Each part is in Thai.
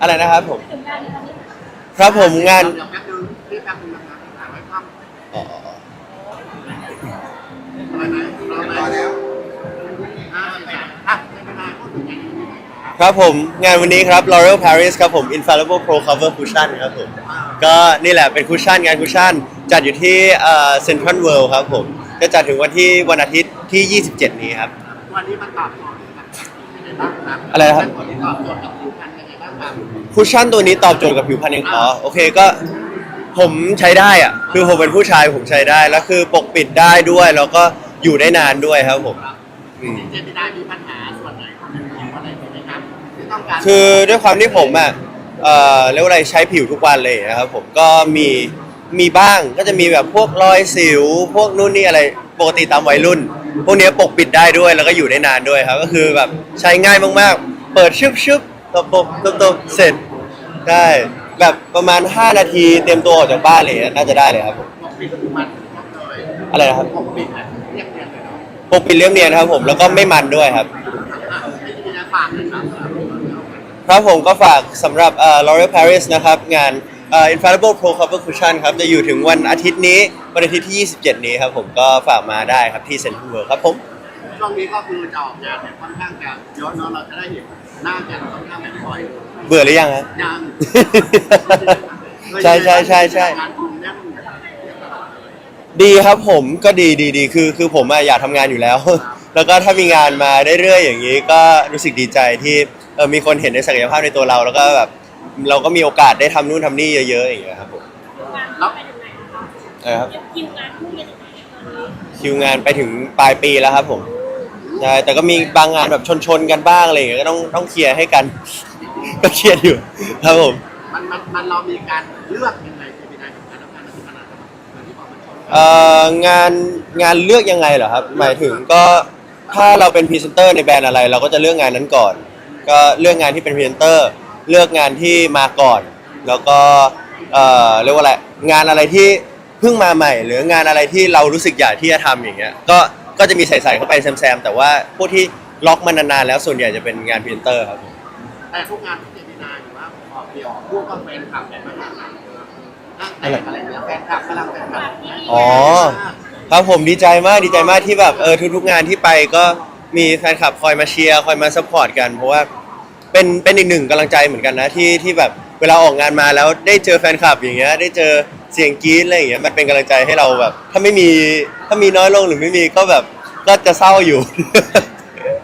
อะไรนะครับผม ถึงงานนี้ตอนนี้ครับผมงาน เดี๋ยวแป๊บนึงรีบแป๊บนึงนะครับถายไว้ภาพอ๋ออะไรนะรอแล้วอ่าอะไม่เป็นไรพูดถึงงานนี้ ครับผมงานวันนี้ครับ L'Oreal Paris ครับผม Infallible Pro Cover Cushion ครับผม ก็นี่แหละเป็นคุชชั่นงานคุชชั่น จัดอยู่ที่เซ็นทรัลเวิลด์ครับผม จะจัดถึงวันที่วันอาทิตย์ที่ 27 นี้ครับ วันนี้มันตอบโจทย์ อะไรนะครับวันนี้ตอบโจทย์กับผิวพรรณยังไงบ้างครับ คุชชั่นตัวนี้ตอบโจทย์กับผิวพรรณยังอ๋อโอเคก็ผมใช้ได้อะ คือผมเป็นผู้ชายผมใช้ได้ แล้วคือปกปิดได้ด้วย แล้วก็อยู่ได้นานด้วยครับผมครับอืม เจมินายมีปัญหาส่วนไหนของผิวอะไรไหมครับที่ต้องการคือด้วยความที่ผมอะเอ่อเรียกว่าอะไรใช้ผิวทุกวันเลยนะครับผมก็มีมีบ้างก็จะมีแบบพวกรอยสิว พวกนู่นนี่อะไร ปกติตามวัยรุ่น พวกเนี้ยปกปิดได้ด้วยแล้วก็อยู่ได้นานด้วยครับ ก็คือแบบใช้ง่ายมากๆ เปิดชึบชึบตบตบตบตบเสร็จได้แบบประมาณ 5 นาทีเตรียมตัวออกจากบ้านเลยน่าจะได้เลยครับผมปกปิดมันหมดเลยอะไรนะครับปกปิดนะเรียกเรียนเลยเนาะปกปิดเรียบเนียนครับผมแล้วก็ไม่มันด้วยครับ อะให้เจมินายฝากหน่อยครับ ครับผมก็ฝากสำหรับเอ่อ L'Oreal Paris นะครับ งาน เอ่อ Infallible Pro Cover Cushion ครับ จะอยู่ถึงวันอาทิตย์นี้ วันอาทิตย์ที่ 27 นี้ครับผมก็ฝากมาได้ครับที่เซ็นทรัลเวิลด์ครับผมช่วงนี้ก็คือจะออกงานเนี่ยค่อนข้างจะเยอะเนาะเราจะได้เห็นหน้ากันค่อนข้างไม่บ่อยเบื่อหรือยังฮะยังใช่ใช่ใช่ใช่ งานคุณแน่นดีครับผมก็ดีดีดีคือคือผมอะอยากทำงานอยู่แล้ว แล้วก็ถ้ามีงานมาเรื่อยๆอย่างนี้ ก็รู้สึกดีใจที่เออมีคนเห็นในศักยภาพในตัวเรา แล้วก็แบบ เราก็มีโอกาสได้ทำนู่นทำนี่เยอะๆอย่างเงี้ยครับผมงานไปถึงไหนนะคะเออครับคิวงานคู่ยังไงตอนนี้คิวงานไปถึงปลายปีแล้วครับผมใช่แต่ก็มีบางงานแบบชนๆกันบ้างอะไรอย่างเงี้ยก็ต้องต้องเคลียร์ให้กัน ก็เครียดอยู่ ครับผม มันมันมันเรามีการเลือกยังไงเจมินายของการทำงานมันขนาดไหนเหมือนที่บอกมันชนเอ่องานงานเลือกยังไงเหรอครับ หมายถึงก็ถ้าเราเป็นพรีเซนเตอร์ในแบรนด์อะไร เราก็จะเลือกงานนั้นก่อน ก็เลือกงานที่เป็นพรีเซนเตอร์ เลือกงานที่มาก่อน แล้วก็เอ่อเรียกว่าอะไรงานอะไรที่เพิ่งมาใหม่ หรืองานอะไรที่เรารู้สึกอยากที่จะทำอย่างเงี้ยก็ก็จะมีใส่ๆเข้าไปแซมๆแต่ว่าพวกที่ล็อกมานานๆแล้วส่วนใหญ่จะเป็นงานพรีเซนเตอร์ครับแต่ทุกงานที่เจมินายหรือว่าออกเดียวพวกก็แฟนคลับแบบนั้นนะนั่งแต่งอะไรเนี่ยแฟนคลับกำลังแฟนคลับอ๋อ ครับผมดีใจมากดีใจมากที่แบบเออทุกๆงานที่ไปก็มีแฟนคลับคอยมาเชียร์คอยมาซัพพอร์ตกันเพราะว่า เป็นเป็นอีกหนึ่งกำลังใจเหมือนกันนะที่ที่แบบเวลาออกงานมาแล้วได้เจอแฟนคลับอย่างเงี้ยได้เจอเสียงกรี๊ดอะไรอย่างเงี้ยมันเป็นกำลังใจให้เราแบบ ถ้าไม่มีถ้ามีน้อยลงหรือไม่มีก็แบบก็จะเศร้าอยู่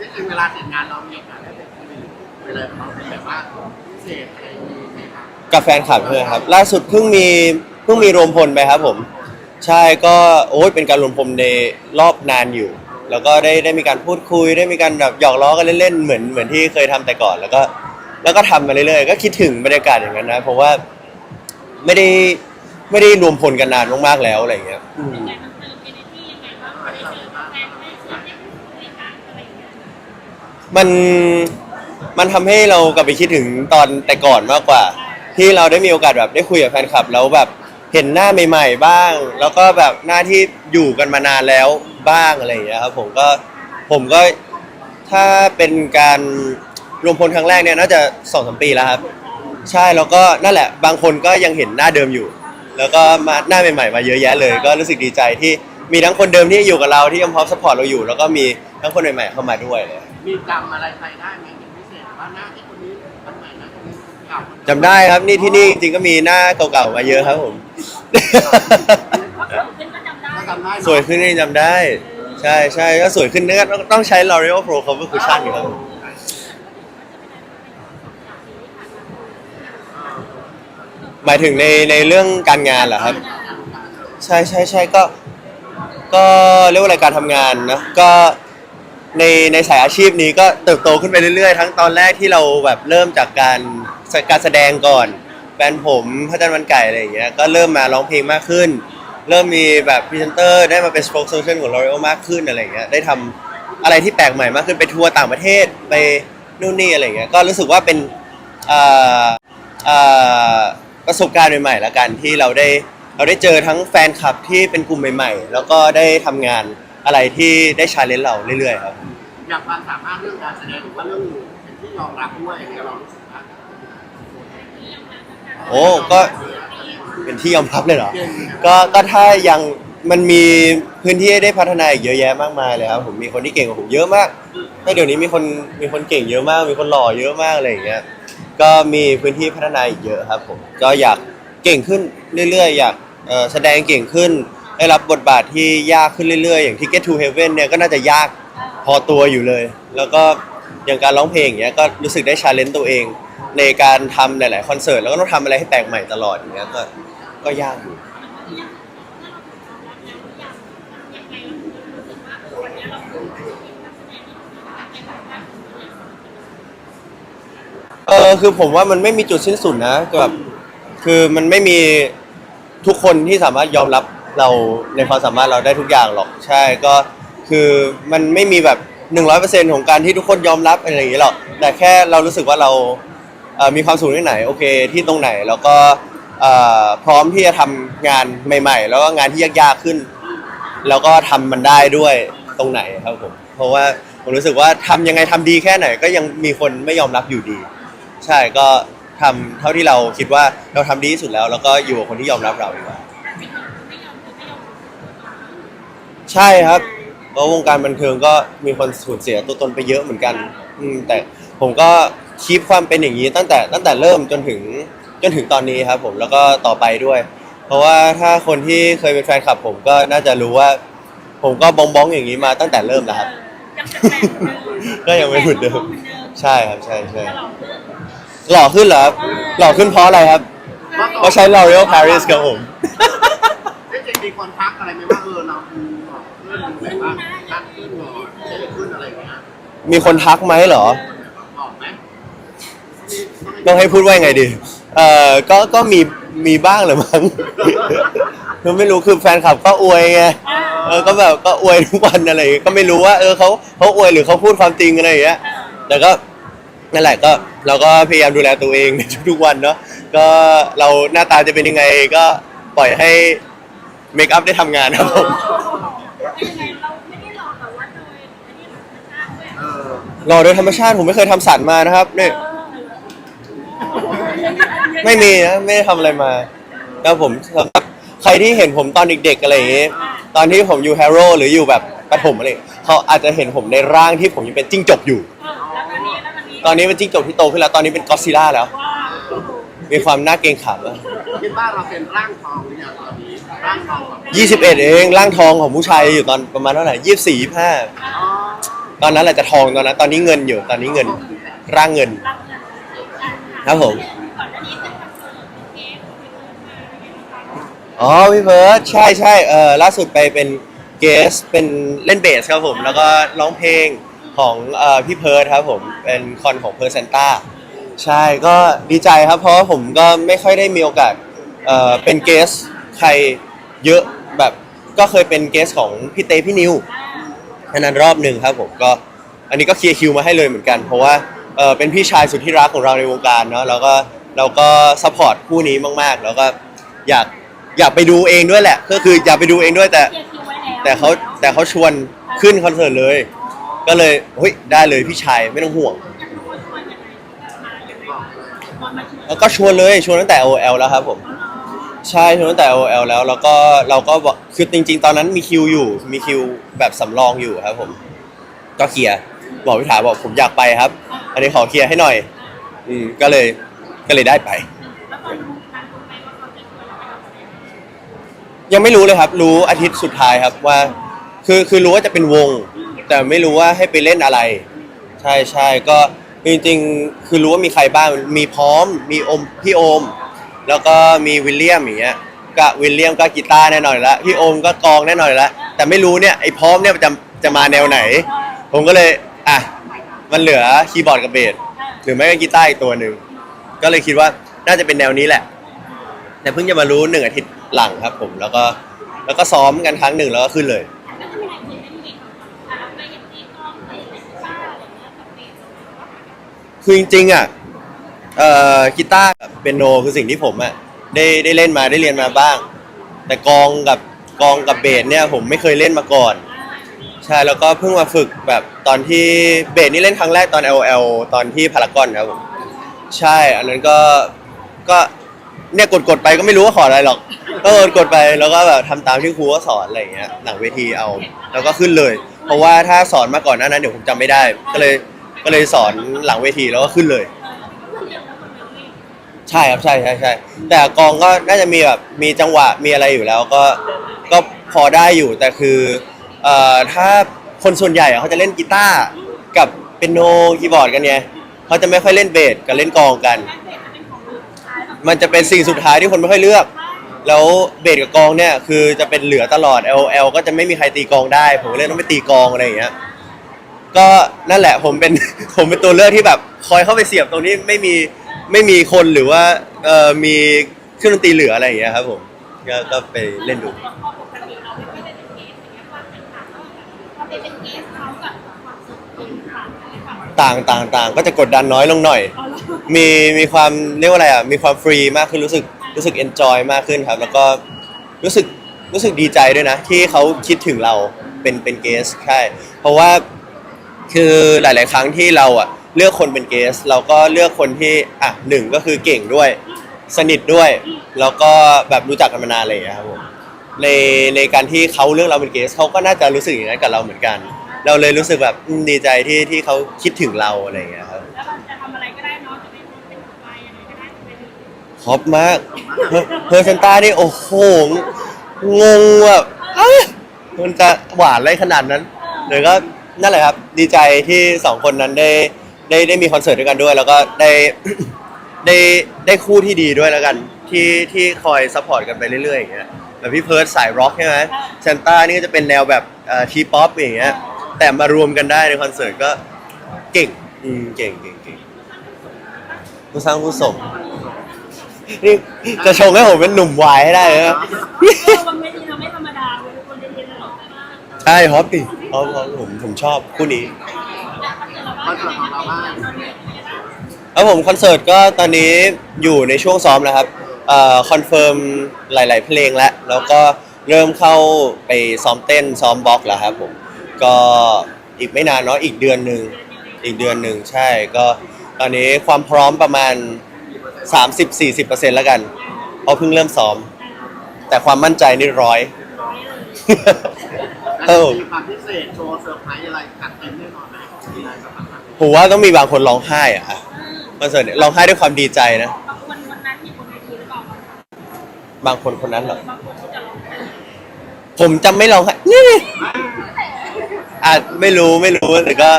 จริงๆเวลาเสร็จงานเรามีโอกาสได้ไปคุยเวลาเราเป็นแบบว่าพิเศษอะไรอย่างนี้ไหมครับกับแฟนคลับเลยครับ ล่าสุดเพิ่งมีเพิ่งมีรวมพลไปครับผม ใช่ก็โอ้ยเป็นการรวมพลในรอบนานอยู่ แล้วก็ได้ได้มีการพูดคุย ได้มีการแบบหยอกล้อกันเล่นๆเหมือนเหมือนที่เคยทำแต่ก่อน แล้วก็แล้วก็ทำมาเรื่อยๆก็คิดถึงบรรยากาศอย่างนั้นนะเพราะว่าไม่ได้ไม่ได้รวมพลกันนานมากๆแล้วอะไรอย่างเงี้ยอืมยังไงมันเติมเอเนจียังไงบ้างได้เจอแฟนได้เจอได้พูดคุยกันอะไรอย่างเงี้ยมันมันทำให้เรากลับไปคิดถึงตอนแต่ก่อนมากกว่า ที่เราได้มีโอกาสแบบได้คุยกับแฟนคลับแล้วแบบ เห็นหน้าใหม่ๆบ้าง แล้วก็แบบหน้าที่อยู่กันมานานแล้วบ้างอะไรอย่างเงี้ยครับผมก็ผมก็ถ้าเป็นการรวมพลครั้งแรกเนี่ยน่าจะสองสามปีแล้วครับใช่แล้วก็นั่นแหละ บางคนก็ยังเห็นหน้าเดิมอยู่ แล้วก็มาหน้าใหม่ๆมาเยอะแยะเลย ก็รู้สึกดีใจที่มีทั้งคนเดิมที่อยู่กับเราที่ยังพร้อมสปอร์ตเราอยู่ แล้วก็มีทั้งคนใหม่ๆเข้ามาด้วยเลยมีจำอะไรใครได้ไหมเป็นพิเศษว่าหน้าที่คนนี้คนใหม่นะคนนี้เก่า จำได้ครับนี่ที่นี่จริงๆก็มีหน้าเก่าๆมาเยอะครับผมว่าสวยขึ้นก็จำได้ถ้าจำได้เนอะสวยขึ้นนี่จำได้ ใช่ใช่ก็สวยขึ้นก็ต้องใช้ L'Oreal Pro Cover Cushion อยู่ครับหมายถึงในในเรื่องการงานเหรอครับ ใช่ใช่ใช่ก็ ก็เรียกว่าอะไรการทำงานนะก็ในในสายอาชีพนี้ก็เติบโตขึ้นไปเรื่อยๆ ทั้งตอนแรกที่เราแบบเริ่มจากการ การแสดงก่อนแฟนผมพระจันทร์วันไก่อะไรอย่างเงี้ยก็เริ่มมาร้องเพลงมากขึ้น เริ่มมีแบบพรีเซนเตอร์ได้มาเป็น spokesperson ของ L'Oreal มากขึ้นอะไรอย่างเงี้ยได้ทำอะไรที่แปลกใหม่มากขึ้นไปทัวร์ต่างประเทศไปนู่นนี่อะไรอย่างเงี้ยก็รู้สึกว่าเป็นเอ่อเอ่อประสบการณ์ใหม่ๆแล้วกันที่เราได้เราได้เจอทั้งแฟนคลับที่เป็นกลุ่มใหม่ๆ แล้วก็ได้ทำงานอะไรที่ได้ชาเลนจ์เราเรื่อยๆครับ อยากความสามารถเรื่องการแสดงหรือว่าเรื่องเป็นที่ยอมรับด้วยเนี่ยเรารู้สึกว่า โอ้ก็เป็นที่ยอมรับเลยเหรอ ก็ก็ถ้ายังมันมีพื้นที่ให้ได้พัฒนาอีกเยอะแยะมากมายเลยครับผมมีคนที่เก่งกว่าผมเยอะมากถ้าเดี๋ยวนี้มีคนมีคนเก่งเยอะมาก มีคนหล่อเยอะมากอะไรอย่างเงี้ยก็มีพื้นที่พัฒนาอีกเยอะครับผมก็อยากเก่งขึ้นเรื่อยๆ อยากแสดงเก่งขึ้นได้รับบทบาทที่ยากขึ้นเรื่อยๆ อย่างที่ Get to Heaven เนี่ยก็น่าจะยากพอตัวอยู่เลย แล้วก็ อย่างการร้องเพลงอย่างเงี้ยก็รู้สึกได้ชาเลนจ์ตัวเอง ในการทำหลาย ๆ คอนเสิร์ตแล้วก็ต้องทำอะไรให้แปลกใหม่ตลอดอย่างเงี้ยก็ก็ยากอยู่ เออคือผมว่ามันไม่มีจุดสิ้นสุดนะแบบคือมันไม่มีทุกคนที่สามารถยอมรับเราในความสามารถเราได้ทุกอย่างหรอกใช่ก็คือมันไม่มีแบบ หนึ่งร้อยเปอร์เซ็นของการที่ทุกคนยอมรับอะไรอย่างนี้หรอกแต่แค่เรารู้สึกว่าเราเอ่อมีความสุขที่ไหนโอเคที่ตรงไหนแล้วก็เอ่อพร้อมที่จะทำงานใหม่ ๆ แล้วก็งานที่ยากๆขึ้น แล้วก็ทำมันได้ด้วยตรงไหนครับผมเพราะว่าผมรู้สึกว่าทำยังไงทำดีแค่ไหนก็ยังมีคนไม่ยอมรับอยู่ดี ใช่ก็ทำเท่าที่เราคิดว่าเราทำดีที่สุดแล้ว แล้วก็อยู่กับคนที่ยอมรับเราดีกว่า ใช่ครับ เพราะวงการบันเทิงก็มีคนสูญเสียตัวตนไปเยอะเหมือนกัน อืมแต่ผมก็คีปความเป็นอย่างนี้ตั้งแต่ตั้งแต่เริ่มจนถึงจนถึงตอนนี้ครับ ผมแล้วก็ต่อไปด้วย เพราะว่าถ้าคนที่เคยเป็นแฟนคลับ ผมก็น่าจะรู้ว่า ผมก็บ้องบ้องๆอย่างนี้มาตั้งแต่เริ่มนะครับ ก็ยังไม่เหมือนเดิม ใช่ครับใช่ใช่หล่อขึ้นเหรอครับหล่อขึ้นเพราะอะไรครับเพราะใช้ L'Oreal Paris ครับผมเอ๊ะจริงมีคนทักอะไรไหมว่าเออเราดู แบบขึ้นแบบว่าทักขึ้นหรอเท่ขึ้นอะไรอย่างเงี้ยมีคนทักไหมเหรอ บอกไหมต้องให้พูดว่ายังไงดี เอ่อ ก็ ก็มี มีบ้างแหละมั้งคือไม่รู้คือแฟนคลับก็อวยไง เออ ก็แบบก็อวยทุกวันอะไรอย่างเงี้ยก็ไม่รู้ว่า เออเขาเขาอวยหรือเขาพูดความจริงอะไรอย่างเงี้ย แต่ก็นั่นแหละก็เราก็พยายามดูแลตัวเองในทุกๆวันเนาะ ก็เราหน้าตาจะเป็นยังไงก็ปล่อยให้เมคอัพได้ทำงานครับผม เราไม่ได้รอแบบว่าโดยอันนี้ธรรมชาติด้วย เอ อรอโดยธรรมชาติผมไม่เคยทำสันมานะครับเนี่ยไม่มีนะไม่ได้ทำอะไรมาแล้วผมสำหรับใครที่เห็นผมตอนเด็กๆอะไรอย่างงี้ตอนที่ผมอยู่แฮร์โร่หรืออยู่แบบประถมอะไรเขาอาจจะเห็นผมในร่างที่ผมยังเป็นจิ้งจกอยู่ แล้วตอนนี้แล้วตอนนี้ตอนนี้เป็นจิ้งจกที่โตขึ้นแล้วตอนนี้เป็นก็อดซิลล่าแล้วว้าวมีความน่าเกรงขามแล้วคิดว่าเราเป็นร่างทองหรือยังตอนนี้ร่างทองแบบยี่สิบเอ็ดเองร่างทองของผู้ชายอยู่ตอนประมาณเท่าไหร่ยี่สิบสี่ยี่ห้าอ๋อ ตอนนั้นแหละจะทองตอนนั้น ตอนนี้เงินอยู่ตอนนี้เงินร่างเงิน ครับผม ก่อนหน้านี้เป็นคอนเสิร์ตเกมมาอะไรอย่างเงี้ยอ๋อพี่เบิร์ดใช่ใช่เออล่าสุดไปเป็นเกสเป็นเล่นเบสครับผม แล้วก็ร้องเพลงของเอ่อพี่เพิร์ดครับผมเป็นคอนของเพอร์เซนต้าใช่ก็ดีใจครับ เพราะว่าผมก็ไม่ค่อยได้มีโอกาสเอ่อเป็นเกสใครเยอะแบบก็เคยเป็นเกสของพี่เต้พี่นิวอั นนั้นรอบหนึ่งครับผมก็ อันนี้ก็เคลียร์คิวมาให้เลยเหมือนกัน เพราะว่าเออเป็นพี่ชายสุดที่รักของเราในวงการเนาะแล้วก็เราก็ซัพพอร์ตคู่นี้มากๆ แล้วก็อยากอยากไปดูเองด้วยแหละ ก็คืออยากไปดูเองด้วยแต่เตรียมคิวไว้แล้วแต่เขาแต่เขาชวนขึ้นคอนเสิร์ตเลย ก็เลยเฮ้ยได้เลยพี่ชายไม่ต้องห่วง อยากรู้ว่าชวนยังไงมายังไงมามาชวนแล้วก็ชวนเลยชวนตั้งแต่ OL แล้วครับผม ใช่ชวนตั้งแต่ OL แล้วแล้วก็เราก็บอกคือจริง ๆ ตอนนั้นมีคิวอยู่ มีคิวแบบสำรองอยู่ครับผม ก็เคลียร์บอกพิธาบอกผมอยากไปครับ อันนี้ขอเคลียร์ให้หน่อย อืมก็เลยก็เลยได้ไป แล้วตอนรู้การรู้ไหมว่าเขาจะชวนเราไปทำอะไรยังไม่รู้เลยครับ รู้อาทิตย์สุดท้ายครับว่า คือคือรู้ว่าจะเป็นวง แต่ไม่รู้ว่าให้ไปเล่นอะไร ใช่ใช่ก็จริงๆ คือรู้ว่ามีใครบ้างมีพร้อมมีอมพี่โอม แล้วก็มีวิลเลียมอย่างเงี้ยก็วิลเลียมก็กีตาร์แน่นอนอยู่แล้วพี่โอมก็กลองแน่นอนอยู่แล้วแต่ไม่รู้เนี่ยไอ้พร้อมเนี่ยจะจะมาแนวไหน ผมก็เลยอะมันเหลือคีย์บอร์ดกับเบสหรือไม่ก็กีตาร์อีกตัวหนึ่งก็เลยคิดว่าน่าจะเป็นแนวนี้แหละ แต่เพิ่งจะมารู้หนึ่งอาทิตย์หลังครับ ผมแล้วก็แล้วก็ซ้อมกันครั้งหนึ่งแล้วก็ขึ้นเลยคนที่มีอ่าไปยังตีกลองไปเล่นกีตาร์อะไรอย่างเงี้ยกับเบสคือจริงๆอะ เอ่อกีตาร์กับเปียโนคือสิ่งที่ผมอะได้ได้เล่นมาได้เรียนมาบ้าง แต่กองกับกองกับเบสเนี่ยผมไม่เคยเล่นมาก่อน ใช่แล้วก็เพิ่งมาฝึกแบบตอนที่เบสนี่เล่นครั้งแรกตอน LL ตอนที่พารากอนครับผมใช่อันนั้นก็ก็เนี่ยกดกดไปก็ไม่รู้ว่าขออะไรหรอก ก็กดกดไปแล้วก็แบบทำตามที่ครูก็สอนอะไรอย่างเงี้ยหลังเวทีเอา แล้วก็ขึ้นเลย เพราะว่าถ้าสอนมาก่อนหน้านั้นเดี๋ยวผมจำไม่ได้ ก็เลยก็เลยสอนหลังเวทีแล้วก็ขึ้นเลย ใช่ครับใช่ใช่ใช่แต่กองก็น่าจะมีแบบมีจังหวะมีอะไรอยู่แล้วก็ก็พอได้อยู่แต่คือเอ่อถ้าคนส่วนใหญ่อะเขาจะเล่นกีตาร์กับเปียโนคีย์บอร์ดกันไงเขาจะไม่ค่อยเล่นเบสกับเล่นกองกัน มันจะเป็นสิ่งสุดท้ายที่คนไม่ค่อยเลือก แล้วเบสกับกองเนี่ยคือจะเป็นเหลือตลอด L L ก็จะไม่มีใครตีกองได้ ผมก็เลยต้องไปตีกองอะไรอย่างเงี้ยก็นั่นแหละผมเป็น ผมเป็นตัวเลือกที่แบบคอยเข้าไปเสียบตรงนี้ไม่มี ไม่มีคนหรือว่าเอ่อมีเครื่องดนตรีเหลืออะไรอย่างเงี้ยครับผมก็ก็ไปเล่นดู พอปกติเราไม่ค่อยได้เป็นเกสอย่างเงี้ยความแตกต่างก็แบบพอไปเป็นเกสเขากับความสุขจริงต่างกันเลยค่ะต่างต่างต่างก็จะกดดันน้อยลงหน่อยเอาละมีมีความเรียกว่าอะไรอะ มีความฟรีมากขึ้นรู้สึกรู้สึกเอนจอยมากขึ้นครับ แล้วก็รู้สึกรู้สึกดีใจด้วยนะ ที่เขาคิดถึงเราเป็นเป็นเกสใช่ เพราะว่าคือหลาย ๆ ครั้งที่เราอะ เลือกคนเป็นเกส เราก็เลือกคนที่อะหนึ่งก็คือเก่งด้วย สนิทด้วย แล้วก็แบบรู้จักกันมานานอะไรอย่างเลยครับผมในในการที่เขาเลือกเราเป็นเกสเขาก็น่าจะรู้สึกอย่างนั้นกับเราเหมือนกัน เราเลยรู้สึกแบบอืมดีใจที่ที่เขาคิดถึงเราอะไรอย่างเงี้ยครับแล้วเราจะทำอะไรก็ได้เนาะจะเป็นเป็นไฟอะไรก็ได้จะเป็นฮอปมากเพอร์เซนต้านี่โอ้โหงงแบบอะมันจะหวานอะไรขนาดนั้นเดี๋ยวก็นั่นแหละครับ ดีใจที่สองคนนั้นได้ ได้ได้มีคอนเสิร์ตด้วยกันด้วย แล้วก็ได้ ได้ได้คู่ที่ดีด้วยแล้วกัน ที่ที่คอยซัพพอร์ตกันไปเรื่อยๆอย่างเงี้ยแบบพี่เพิร์ดสายร็อกใช่ไหมเซนต้านี่ก็จะเป็นแนวแบบเอ่อทีป๊อปอย่างเงี้ยแต่มารวมกันได้ในคอนเสิร์ตก็เก่งอืมเก่งเก่งเก่งผู้สร้างผู้สมนี่จะชงให้ผมเป็นหนุ่มวายให้ได้นะเออวันเวทีเราไม่ธรรมดาเว้ยคนเรียนๆหรอกมากใช่ฮอปดิฮอปฮอปผมผมชอบคู่นี้ คอนเสิร์ตของเราบ้างแล้วผมคอนเสิร์ตก็ตอนนี้อยู่ในช่วงซ้อมแล้วครับเอ่อคอนเฟิร์มหลาย ๆ เพลงแล้ว แล้วก็เริ่มเข้าไปซ้อมเต้นซ้อมบล็อกแล้วครับผม ก็อีกไม่นานเนาะอีกเดือนหนึ่งอีกเดือนหนึ่งใช่ก็ตอนนี้ความพร้อมประมาณ 30-40%แล้วกันเพราะเพิ่งเริ่มซ้อม แต่ความมั่นใจนี่ร้อยแล้วจะมีความพิเศษโชว์เซอร์ไพรส์อะไรจัดเต็มแน่นอน ผมว่าต้องมีบางคนร้องไห้อะค่ะคอนเสิร์ตเนี่ยร้องไห้ด้วยความดีใจนะ บางคนวันนั้นที่บนเวทีหรือเปล่าบางคนคนนั้นเหรอ บางคนที่จะร้องไห้ผมจำไม่ร้องไห้นี่อาจไม่รู้ไม่รู้แต่ก็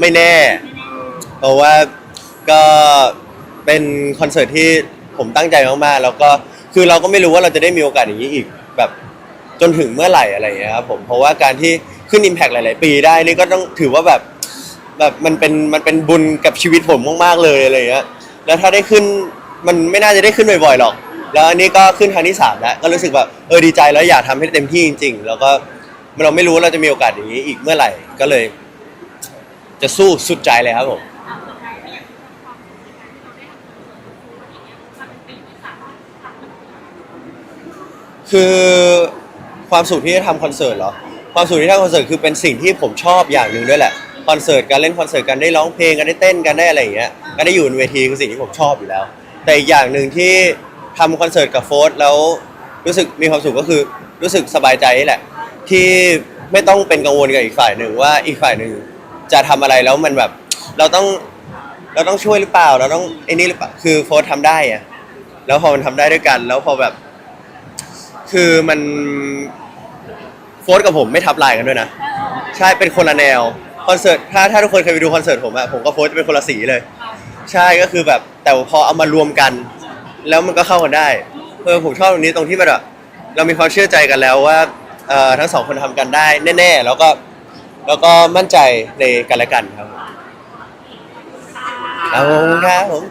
ไม่แน่ เพราะว่าก็เป็นคอนเสิร์ตที่ผมตั้งใจมากๆ แล้วก็คือเราก็ไม่รู้ว่าเราจะได้มีโอกาสอย่างนี้อีกแบบจนถึงเมื่อไหร่อะไรอย่างเงี้ยครับผมเพราะว่าการที่ขึ้น Impact หลาย ๆ ปีได้นี่ก็ต้องถือว่าแบบ แบบมันเป็นมันเป็นบุญกับชีวิตผมมากๆเลยอะไรอย่างเงี้ยแล้วถ้าได้ขึ้นมันไม่น่าจะได้ขึ้นบ่อยๆหรอก แล้วอันนี้ก็ขึ้นครั้งที่สามแล้วก็รู้สึกแบบเออดีใจแล้วอยากทำให้เต็มที่จริง ๆ แล้วก็เราไม่รู้ว่าเราจะมีโอกาสอย่างนี้อีกเมื่อไหร่ก็เลย จะสู้สุดใจเลยครับผมอะสุดท้ายไม่อยากทำความสุขในการที่เราได้ทำคอนเสิร์ตอย่างเงี้ยมาเป็นปีที่สามทำมันคือความสุขที่ได้ทำคอนเสิร์ตเหรอ ความสุขที่ทำคอนเสิร์ตคือเป็นสิ่งที่ผมชอบอย่างหนึ่งด้วยแหละ อนเสิร์ตการเล่นคอนเสิร์ตการได้ร้องเพลงกันได้เต้นกันได้อะไรอย่างเงี้ยก็ได้อยู่บนเวทีคือสิ่งที่ผมชอบอยู่แล้ว แต่อีกอย่างหนึ่งที่ทำคอนเสิร์ตกับโฟร์แล้วรู้สึกมีความสุขก็คือรู้สึกสบายใจนี่แหละ ที่ไม่ต้องเป็นกังวลกับอีกฝ่ายหนึ่งว่าอีกฝ่ายหนึ่งจะทำอะไรแล้วมันแบบ เราต้องเราต้องช่วยหรือเปล่า เราต้องไอ้นี่หรือเปล่าคือโฟร์ทำได้อะแล้วพอมันทำได้ด้วยกัน แล้วพอแบบ คือมันโฟร์กับผมไม่ทับลายกันด้วยนะใช่เป็นคนละแนว คอนเสิร์ตถ้าถ้าทุกคนเคยไปดูคอนเสิร์ตผมอะผมกับโฟร์จะเป็นคนละสีเลย ใช่ก็คือแบบแต่พอเอามารวมกัน แล้วมันก็เข้ากันได้เออผมชอบตรงนี้ตรงที่มันแบบเรามีความเชื่อใจกันแล้วว่าเอ่อทั้งสองคนทำกันได้แน่ๆ แล้วก็แล้วก็มั่นใจในกันและกันครับครับผมครับผม